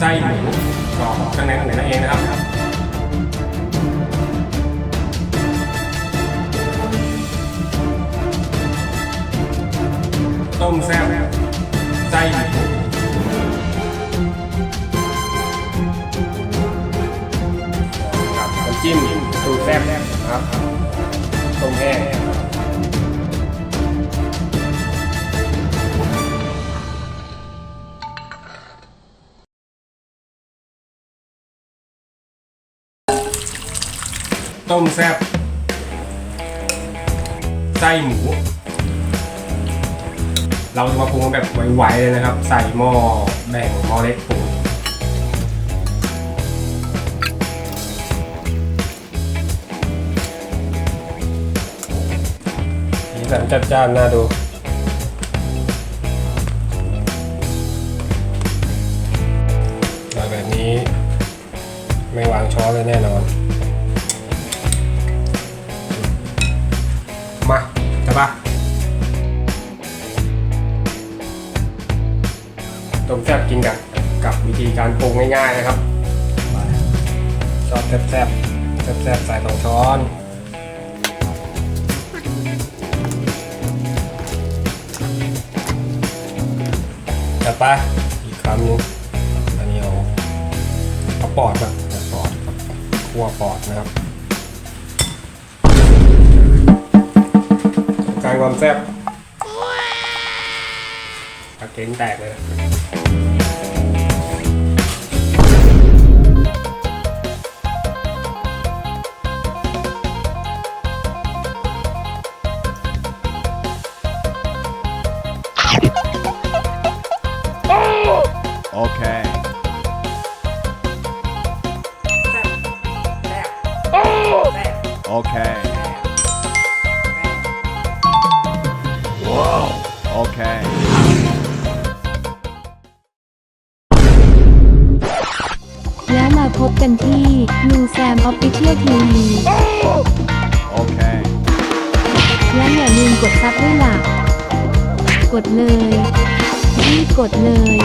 ไส้หมูกรอบข้างในของนั่นเองนะครับ ต้มแซ่บไส้หมูกับน้ำจิ้มตูแซ่บนะครับต้มแห้ง ต้มแซ่บไส้หมู เราจะมาปรุงแบบไวๆเลยนะครับ ใส่หม้อแบ่งหม้อเล็กปรุงสีสันจัดจ้านน่าดูแบบนี้ไม่วางช้อนเลยแน่นอน ปะต้มแซ่บกินกันกับวิธีการปรุงง่ายๆนะครับชอบแซ่บแซ่บแซ่บแซ่บๆใส่สองช้อนจัดไปอีกคำหนึงอันนี้เอาเอาปอดแบบปอดคั่วปอดนะครับ ความแซ่บปลาเก่งแตกเลยนะแซ่บ Okay. Whoa. แล้วมาพบกันที่ลุงแซมออฟฟิเชียลทีวี Okay. และอย่าลืมกดซับด้วยล่ะ กดเลยรีบกดเลย